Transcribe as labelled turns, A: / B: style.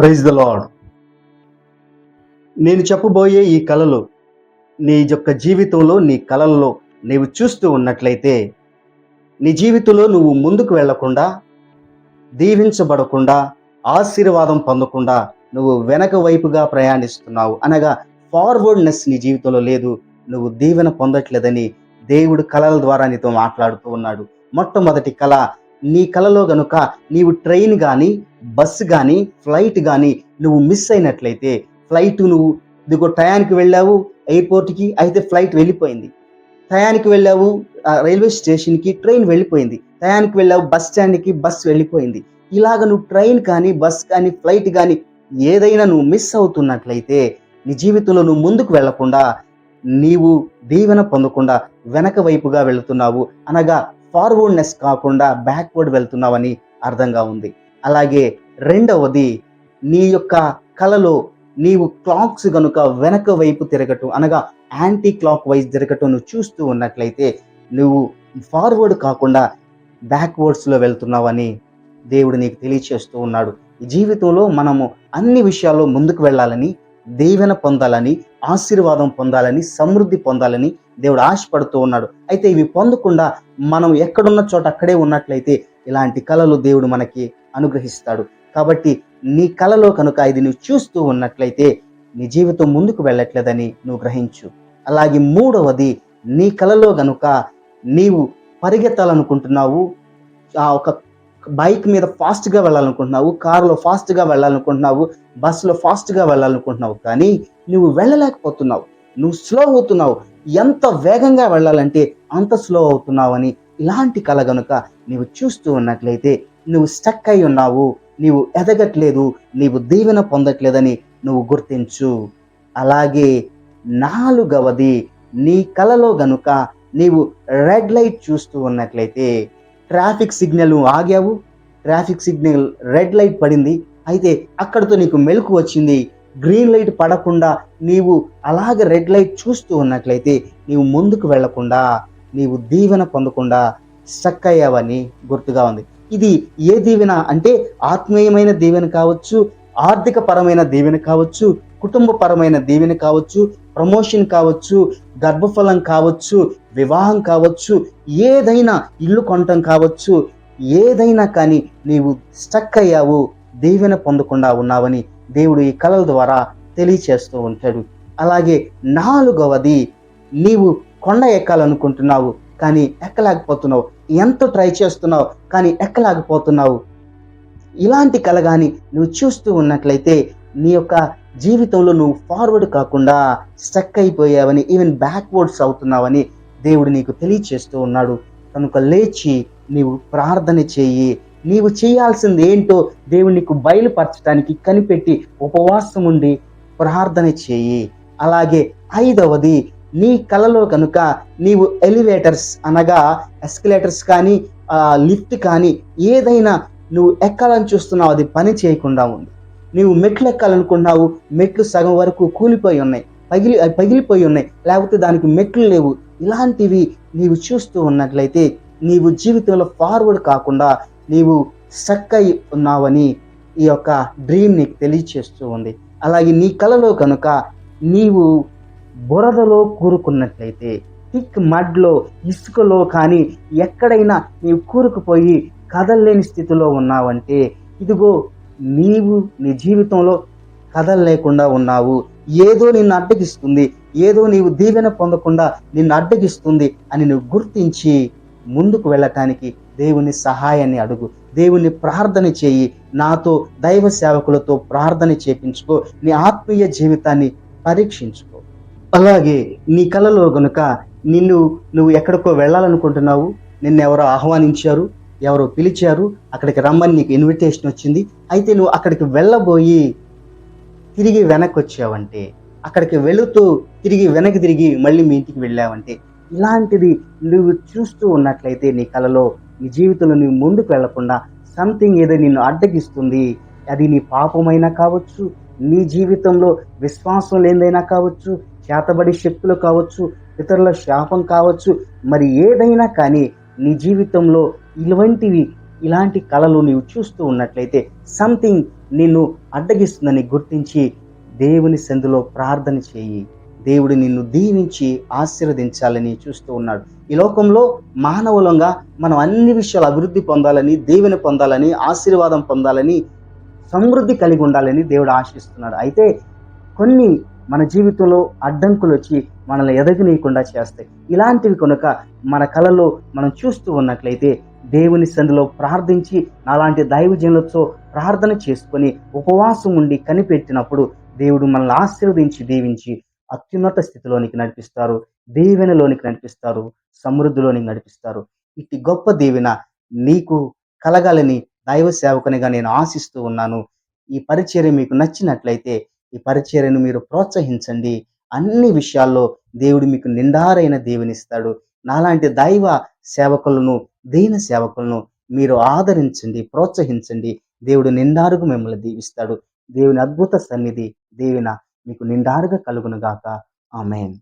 A: Praise the lord నేను చెప్పబోయే ఈ కళలు నీ యొక్క జీవితంలో నీ కళల్లో నీవు చూస్తూ ఉన్నట్లయితే నీ జీవితంలో నువ్వు ముందుకు వెళ్ళకుండా దీవించబడకుండా ఆశీర్వాదం పొందకుండా నువ్వు వెనక వైపుగా ప్రయాణిస్తున్నావు. అనగా ఫార్వర్డ్నెస్ నీ జీవితంలో లేదు. నువ్వు దీవెన పొందట్లేదని దేవుడు కళల ద్వారా నీతో మాట్లాడుతూ ఉన్నాడు. మొట్టమొదటి కళ నీ కలలో గనుక నీవు ట్రైన్ కానీ బస్సు కానీ ఫ్లైట్ కానీ నువ్వు మిస్ అయినట్లయితే ఫ్లైట్ నువ్వు ఇదిగో టయానికి వెళ్ళావు ఎయిర్పోర్ట్కి అయితే ఫ్లైట్ వెళ్ళిపోయింది. టయానికి వెళ్ళావు ఆ, రైల్వే స్టేషన్కి ట్రైన్ వెళ్ళిపోయింది. టయానికి వెళ్ళావు బస్ స్టాండ్కి బస్ వెళ్ళిపోయింది. ఇలాగ నువ్వు ట్రైన్ కానీ బస్ కానీ ఫ్లైట్ కానీ ఏదైనా నువ్వు మిస్ అవుతున్నట్లయితే నీ జీవితంలో నువ్వు ముందుకు వెళ్ళకుండా నీవు దీవెన పొందకుండా వెనక వైపుగా వెళుతున్నావు. అనగా ఫార్వర్డ్నెస్ కాకుండా బ్యాక్వర్డ్ వెళ్తున్నావని అర్థంగా ఉంది. అలాగే రెండవది నీ యొక్క కళలో నీవు క్లాక్స్ గనుక వెనక వైపు తిరగటం అనగా యాంటీ క్లాక్ వైజ్ తిరగటం నువ్వు చూస్తూ ఉన్నట్లయితే నువ్వు ఫార్వర్డ్ కాకుండా బ్యాక్వర్డ్స్లో వెళ్తున్నావని దేవుడు నీకు తెలియచేస్తూ ఉన్నాడు. ఈ జీవితంలో మనము అన్ని విషయాల్లో ముందుకు వెళ్ళాలని దీవెన పొందాలని ఆశీర్వాదం పొందాలని సమృద్ధి పొందాలని దేవుడు ఆశపడుతూ ఉన్నాడు. అయితే ఇవి పొందకుండా మనం ఎక్కడున్న చోట అక్కడే ఉన్నట్లయితే ఇలాంటి కళలు దేవుడు మనకి అనుగ్రహిస్తాడు. కాబట్టి నీ కళలో కనుక ఇది నువ్వు చూస్తూ ఉన్నట్లయితే నీ జీవితం ముందుకు వెళ్ళట్లేదని నువ్వు గ్రహించు. అలాగే మూడవది నీ కళలో గనుక నీవు పరిగెత్తాలనుకుంటున్నావు ఆ ఒక బైక్ మీద ఫాస్ట్గా వెళ్ళాలనుకుంటున్నావు కారులో ఫాస్ట్గా వెళ్ళాలనుకుంటున్నావు బస్సులో ఫాస్ట్గా వెళ్ళాలనుకుంటున్నావు కానీ నువ్వు వెళ్ళలేకపోతున్నావు నువ్వు స్లో అవుతున్నావు. ఎంత వేగంగా వెళ్ళాలంటే అంత స్లో అవుతున్నావు అని ఇలాంటి కళ గనుక నీవు చూస్తూ ఉన్నట్లయితే నువ్వు స్టక్ అయి ఉన్నావు నీవు ఎదగట్లేదు నీవు దీవెన పొందట్లేదని నువ్వు గుర్తించు. అలాగే నాలుగవది నీ కలలో గనుక నీవు రెడ్ లైట్ చూస్తూ ఉన్నట్లయితే ట్రాఫిక్ సిగ్నల్ ఆగావు? ట్రాఫిక్ సిగ్నల్ రెడ్ లైట్ పడింది. అయితే అక్కడితో నీకు మెలకు వచ్చింది. గ్రీన్ లైట్ పడకుండా నీవు అలాగే రెడ్ లైట్ చూస్తూ ఉన్నట్లయితే నీవు ముందుకు వెళ్ళకుండా నీవు దీవెన పొందకుండా స్టక్ అయ్యావని గుర్తుగా ఉంది. ఇది ఏ దీవెన అంటే ఆత్మీయమైన దీవెన కావచ్చు ఆర్థిక పరమైన దీవెన కావచ్చు కుటుంబపరమైన దీవెన కావచ్చు ప్రమోషన్ కావచ్చు గర్భఫలం కావచ్చు వివాహం కావచ్చు ఏదైనా ఇల్లు కొనటం కావచ్చు ఏదైనా కానీ నీవు స్టక్ అయ్యావు దీవెన పొందకుండా ఉన్నావని దేవుడు ఈ కళల ద్వారా తెలియచేస్తూ ఉంటాడు. అలాగే నాలుగవది నీవు కొండ ఎక్కాలనుకుంటున్నావు కానీ ఎక్కలేకపోతున్నావు. ఎంత ట్రై చేస్తున్నావు కానీ ఎక్కలేకపోతున్నావు. ఇలాంటి కళ కానీ నువ్వు చూస్తూ ఉన్నట్లయితే నీ యొక్క జీవితంలో నువ్వు ఫార్వర్డ్ కాకుండా స్టక్ అయిపోయావని ఈవెన్ బ్యాక్వర్డ్స్ అవుతున్నావని దేవుడు నీకు తెలియచేస్తూ ఉన్నాడు. కనుక లేచి నీవు ప్రార్థన చేయి. నీవు చేయాల్సింది ఏంటో దేవుడు నీకు బయలుపరచడానికి కనిపెట్టి ఉపవాసం ఉండి ప్రార్థన చేయి. అలాగే ఐదవది నీ కలలో కనుక నీవు ఎలివేటర్స్ అనగా ఎస్కలేటర్స్ కానీ లిఫ్ట్ కానీ ఏదైనా నువ్వు ఎక్కాలని చూస్తున్నావు అది పని చేయకుండా ఉంది. నీవు మెట్లు ఎక్కాలనుకున్నావు మెట్లు సగం వరకు కూలిపోయి ఉన్నాయి పగిలి పగిలిపోయి ఉన్నాయి. లేకపోతే దానికి మెట్లు లేవు. ఇలాంటివి నీవు చూస్తూ ఉన్నట్లయితే నీవు జీవితంలో ఫార్వర్డ్ కాకుండా నీవు స్టక్ అయి ఉన్నావని ఈ యొక్క డ్రీమ్ నీకు తెలియచేస్తూ ఉంది. అలాగే నీ కలలో కనుక నీవు బురదలో కూరుకున్నట్లయితే థిక్ మడ్లో ఇసుకలో కానీ ఎక్కడైనా నీవు కూరుకుపోయి కదలలేని స్థితిలో ఉన్నావంటే ఇదిగో నీవు నీ జీవితంలో కదలలేకుండా ఉన్నావు. ఏదో నిన్ను అడ్డగిస్తుంది ఏదో నీవు దీవెన పొందకుండా నిన్ను అడ్డగిస్తుంది అని నువ్వు గుర్తించి ముందుకు వెళ్ళటానికి దేవుని సహాయాన్ని అడుగు. దేవుని ప్రార్థన చేయి. నాతో దైవ సేవకులతో ప్రార్థన చేపించుకో. నీ ఆత్మీయ జీవితాన్ని పరీక్షించుకో. అలాగే నీ కలలో గనుక నిన్ను నువ్వు ఎక్కడికో వెళ్ళాలనుకుంటున్నావు నిన్ను ఎవరో ఆహ్వానించారు? ఎవరో పిలిచారు అక్కడికి రమ్మని నీకు ఇన్విటేషన్ వచ్చింది. అయితే నువ్వు అక్కడికి వెళ్ళబోయి తిరిగి వెనక్కి వచ్చావంటే అక్కడికి వెళుతూ తిరిగి వెనక్కి తిరిగి మళ్ళీ మీ ఇంటికి వెళ్ళావంటే ఇలాంటిది నువ్వు చూస్తూ ఉన్నట్లయితే నీ కలలో నీ జీవితంలో నువ్వు ముందుకు వెళ్ళకుండా సంథింగ్ ఏదో నిన్ను అడ్డగిస్తుంది. అది నీ పాపమైనా కావచ్చు నీ జీవితంలో విశ్వాసం లేనిదైనా కావచ్చు చేతబడి శక్తులు కావచ్చు ఇతరుల శాపం కావచ్చు మరి ఏదైనా కానీ నీ జీవితంలో ఇలాంటివి ఇలాంటి కళలు నీవు చూస్తూ ఉన్నట్లయితే సంథింగ్ నిన్ను అడ్డగిస్తుందని గుర్తించి దేవుని సందులో ప్రార్థన చేయి. దేవుడు నిన్ను దీవించి ఆశీర్వదించాలని చూస్తూ ఉన్నాడు. ఈ లోకంలో మానవులంగా మనం అన్ని విషయాలు అభివృద్ధి పొందాలని దేవుని పొందాలని ఆశీర్వాదం పొందాలని సమృద్ధి కలిగి ఉండాలని దేవుడు ఆశిస్తున్నాడు. అయితే కొన్ని మన జీవితంలో అడ్డంకులు వచ్చి మనల్ని ఎదగనీయకుండా చేస్తాయి. ఇలాంటివి కనుక మన కళలో మనం చూస్తూ ఉన్నట్లయితే దేవుని సందులో ప్రార్థించి నాలాంటి దైవజనులతో ప్రార్థన చేసుకొని ఉపవాసం ఉండి కనిపెట్టినప్పుడు దేవుడు మనల్ని ఆశీర్వదించి దీవించి అత్యున్నత స్థితిలోనికి నడిపిస్తారు దీవెనలోనికి నడిపిస్తారు సమృద్ధిలోనికి నడిపిస్తారు. ఇట్టి గొప్ప దీవెన నీకు కలగాలని దైవ సేవకునిగా నేను ఆశిస్తూ ఉన్నాను. ఈ పరిచర్య మీకు నచ్చినట్లయితే ఈ పరిచర్యను మీరు ప్రోత్సహించండి. అన్ని విషయాల్లో దేవుడు మీకు నిండారైన దేవునిస్తాడు. నాలాంటి దైవ సేవకులను దీన సేవకులను మీరు ఆదరించండి ప్రోత్సహించండి. దేవుడు నిండారుగు మిమ్మల్ని దీవిస్తాడు. దేవుని అద్భుత సన్నిధి దీవెన మీకు నిండారుగా కలుగును గాక. ఆమెన్.